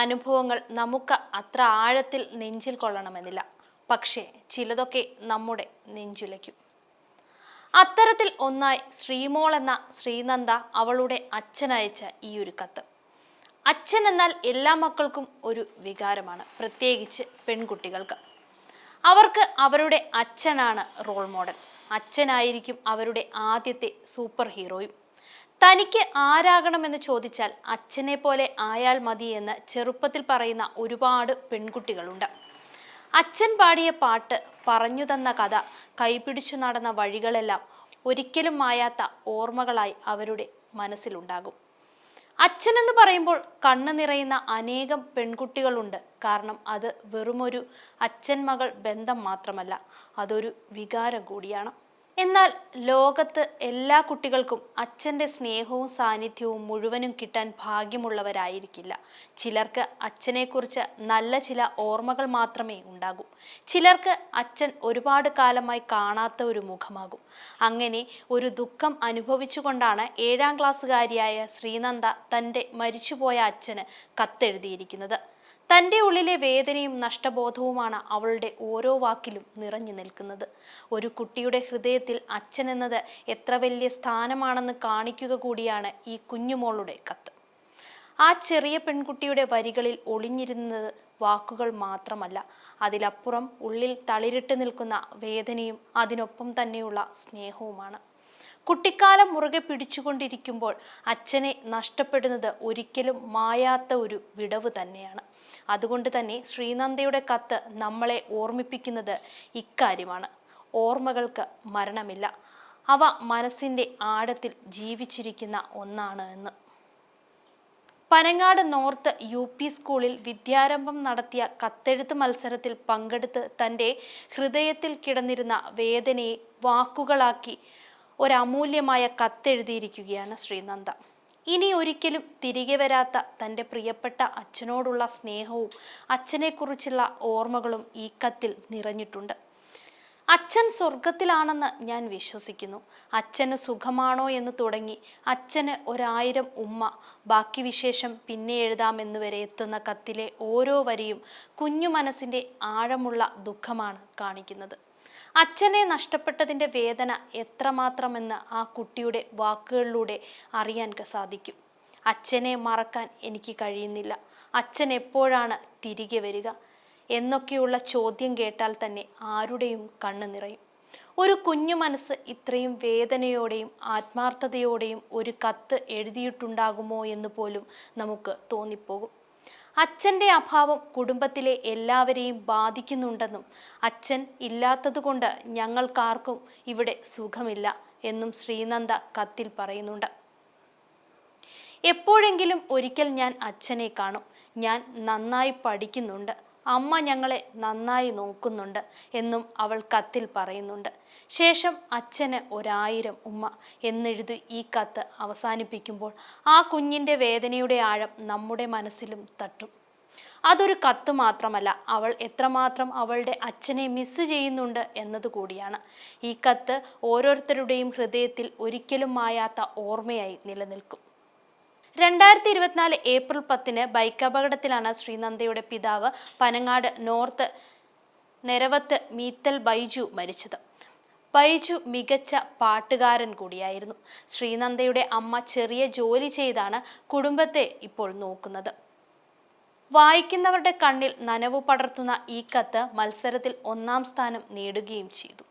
അനുഭവങ്ങൾ നമുക്ക് അത്ര ആഴത്തിൽ നെഞ്ചിൽ കൊള്ളണമെന്നില്ല. പക്ഷേ ചിലതൊക്കെ നമ്മുടെ നെഞ്ചുലയ്ക്കും. അത്തരത്തിൽ ഒന്നായി ശ്രീമോൾ എന്ന ശ്രീനന്ദ അവളുടെ അച്ഛനയച്ച ഈ ഒരു കത്ത്. അച്ഛൻ എന്നാൽ എല്ലാ മക്കൾക്കും ഒരു വികാരമാണ് പ്രത്യേകിച്ച് പെൺകുട്ടികൾക്ക്. അവർക്ക് അവരുടെ അച്ഛനാണ് റോൾ മോഡൽ. അച്ഛനായിരിക്കും അവരുടെ ആദ്യത്തെ സൂപ്പർ ഹീറോയും. തനിക്ക് ആരാകണമെന്ന് ചോദിച്ചാൽ അച്ഛനെ പോലെ ആയാൽ മതി എന്ന് ചെറുപ്പത്തിൽ പറയുന്ന ഒരുപാട് പെൺകുട്ടികളുണ്ട്. അച്ഛൻ പാടിയ പാട്ട് പറഞ്ഞു തന്ന കഥ കൈപിടിച്ചു നടന്ന വഴികളെല്ലാം ഒരിക്കലും മായാത്ത ഓർമ്മകളായി അവരുടെ മനസ്സിലുണ്ടാകും. അച്ഛൻ എന്ന് പറയുമ്പോൾ കണ്ണു നിറയുന്ന അനേകം പെൺകുട്ടികളുണ്ട്. കാരണം അത് വെറുമൊരു അച്ഛൻ മകൾ ബന്ധം മാത്രമല്ല അതൊരു വികാരം കൂടിയാണ്. എന്നാൽ ലോകത്ത് എല്ലാ കുട്ടികൾക്കും അച്ഛന്റെ സ്നേഹവും സാന്നിധ്യവും മുഴുവനും കിട്ടാൻ ഭാഗ്യമുള്ളവരായിരിക്കില്ല. ചിലർക്ക് അച്ഛനെക്കുറിച്ച് നല്ല ചില ഓർമ്മകൾ മാത്രമേ ഉണ്ടാകൂ. ചിലർക്ക് അച്ഛൻ ഒരുപാട് കാലമായി കാണാത്ത ഒരു മുഖമാകും. അങ്ങനെ ഒരു ദുഃഖം അനുഭവിച്ചുകൊണ്ടാണ് ഏഴാം ക്ലാസ്സുകാരിയായ ശ്രീനന്ദ തന്റെ മരിച്ചുപോയ അച്ഛന് കത്തെഴുതിയിരിക്കുന്നത്. തന്റെ ഉള്ളിലെ വേദനയും നഷ്ടബോധവുമാണ് അവളുടെ ഓരോ വാക്കിലും നിറഞ്ഞു നിൽക്കുന്നത്. ഒരു കുട്ടിയുടെ ഹൃദയത്തിൽ അച്ഛൻ എന്നത് എത്ര വലിയ സ്ഥാനമാണെന്ന് കാണിക്കുക കൂടിയാണ് ഈ കുഞ്ഞുമോളുടെ കത്ത്. ആ ചെറിയ പെൺകുട്ടിയുടെ വരികളിൽ ഒളിഞ്ഞിരുന്നത് വാക്കുകൾ മാത്രമല്ല അതിലപ്പുറം ഉള്ളിൽ തളിരിട്ട് നിൽക്കുന്ന വേദനയും അതിനൊപ്പം തന്നെയുള്ള സ്നേഹവുമാണ്. കുട്ടിക്കാലം മുറുകെ പിടിച്ചുകൊണ്ടിരിക്കുമ്പോൾ അച്ഛനെ നഷ്ടപ്പെടുന്നത് ഒരിക്കലും മായാത്ത ഒരു വിടവ് തന്നെയാണ്. അതുകൊണ്ട് തന്നെ ശ്രീനന്ദയുടെ കത്ത് നമ്മളെ ഓർമ്മിപ്പിക്കുന്നത് ഇക്കാര്യമാണ്. ഓർമ്മകൾക്ക് മരണമില്ല. അവ മനസ്സിന്റെ ആഴത്തിൽ ജീവിച്ചിരിക്കുന്ന ഒന്നാണ് എന്ന്. പനങ്ങാട് നോർത്ത് യു പി സ്കൂളിൽ വിദ്യാരംഭം നടത്തിയ കത്തെഴുത്ത് മത്സരത്തിൽ പങ്കെടുത്ത് തന്റെ ഹൃദയത്തിൽ കിടന്നിരുന്ന വേദനയെ വാക്കുകളാക്കി ഒരമൂല്യമായ കത്തെഴുതിയിരിക്കുകയാണ് ശ്രീനന്ദ. ഇനി ഒരിക്കലും തിരികെ വരാത്ത തന്റെ പ്രിയപ്പെട്ട അച്ഛനോടുള്ള സ്നേഹവും അച്ഛനെക്കുറിച്ചുള്ള ഓർമ്മകളും ഈ കത്തിൽ നിറഞ്ഞിട്ടുണ്ട്. അച്ഛൻ സ്വർഗത്തിലാണെന്ന് ഞാൻ വിശ്വസിക്കുന്നു. അച്ഛന് സുഖമാണോ എന്ന് തുടങ്ങി അച്ഛന് ഒരായിരം ഉമ്മ. ബാക്കി വിശേഷം പിന്നെ എഴുതാമെന്ന് വരെ എത്തുന്ന കത്തിലെ ഓരോ വരിയും കുഞ്ഞു മനസ്സിന്റെ ആഴമുള്ള ദുഃഖമാണ് കാണിക്കുന്നത്. അച്ഛനെ നഷ്ടപ്പെട്ടതിന്റെ വേദന എത്രമാത്രമെന്ന് ആ കുട്ടിയുടെ വാക്കുകളിലൂടെ അറിയാൻ സാധിക്കും. അച്ഛനെ മറക്കാൻ എനിക്ക് കഴിയുന്നില്ല. അച്ഛൻ എപ്പോഴാണ് തിരികെ വരിക? എന്നൊക്കെയുള്ള ചോദ്യം കേട്ടാൽ തന്നെ ആരുടെയും കണ്ണു നിറയും. ഒരു കുഞ്ഞു മനസ്സ് ഇത്രയും വേദനയോടെയും ആത്മാർത്ഥതയോടെയും ഒരു കത്ത് എഴുതിയിട്ടുണ്ടാകുമോ എന്ന് പോലും നമുക്ക് തോന്നിപ്പോകും. അച്ഛന്റെ അഭാവം കുടുംബത്തിലെ എല്ലാവരെയും ബാധിക്കുന്നുണ്ടെന്നും അച്ഛൻ ഇല്ലാത്തതുകൊണ്ട് ഞങ്ങൾക്കാർക്കും ഇവിടെ സുഖമില്ല എന്നും ശ്രീനന്ദ കത്തിൽ പറയുന്നുണ്ട്. എപ്പോഴെങ്കിലും ഒരിക്കൽ ഞാൻ അച്ഛനെ കാണും. ഞാൻ നന്നായി പഠിക്കുന്നുണ്ട്. അമ്മ ഞങ്ങളെ നന്നായി നോക്കുന്നുണ്ട് എന്നും അവൾ കത്തിൽ പറയുന്നുണ്ട്. ശേഷം അച്ഛന് ഒരായിരം ഉമ്മ എന്നെഴുതി ഈ കത്ത് അവസാനിപ്പിക്കുമ്പോൾ ആ കുഞ്ഞിന്റെ വേദനയുടെ ആഴം നമ്മുടെ മനസ്സിലും തട്ടും. അതൊരു കത്ത് മാത്രമല്ല അവൾ എത്രമാത്രം അവളുടെ അച്ഛനെ മിസ് ചെയ്യുന്നുണ്ട് എന്നത് കൂടിയാണ്. ഈ കത്ത് ഓരോരുത്തരുടെയും ഹൃദയത്തിൽ ഒരിക്കലും മായാത്ത ഓർമ്മയായി നിലനിൽക്കും. രണ്ടായിരത്തി ഇരുപത്തിനാല് ഏപ്രിൽ പത്തിന് ബൈക്ക് അപകടത്തിലാണ് ശ്രീനന്ദയുടെ പിതാവ് പനങ്ങാട് നോർത്ത് നിരവത്ത് മീത്തൽ ബൈജു മരിച്ചത്. ബൈജു മികച്ച പാട്ടുകാരൻ കൂടിയായിരുന്നു. ശ്രീനന്ദയുടെ അമ്മ ചെറിയ ജോലി ചെയ്താണ് കുടുംബത്തെ ഇപ്പോൾ നോക്കുന്നത്. വായിക്കുന്നവരുടെ കണ്ണിൽ നനവ് പടർത്തുന്ന ഈ കത്ത് മത്സരത്തിൽ ഒന്നാം സ്ഥാനം നേടുകയും ചെയ്തു.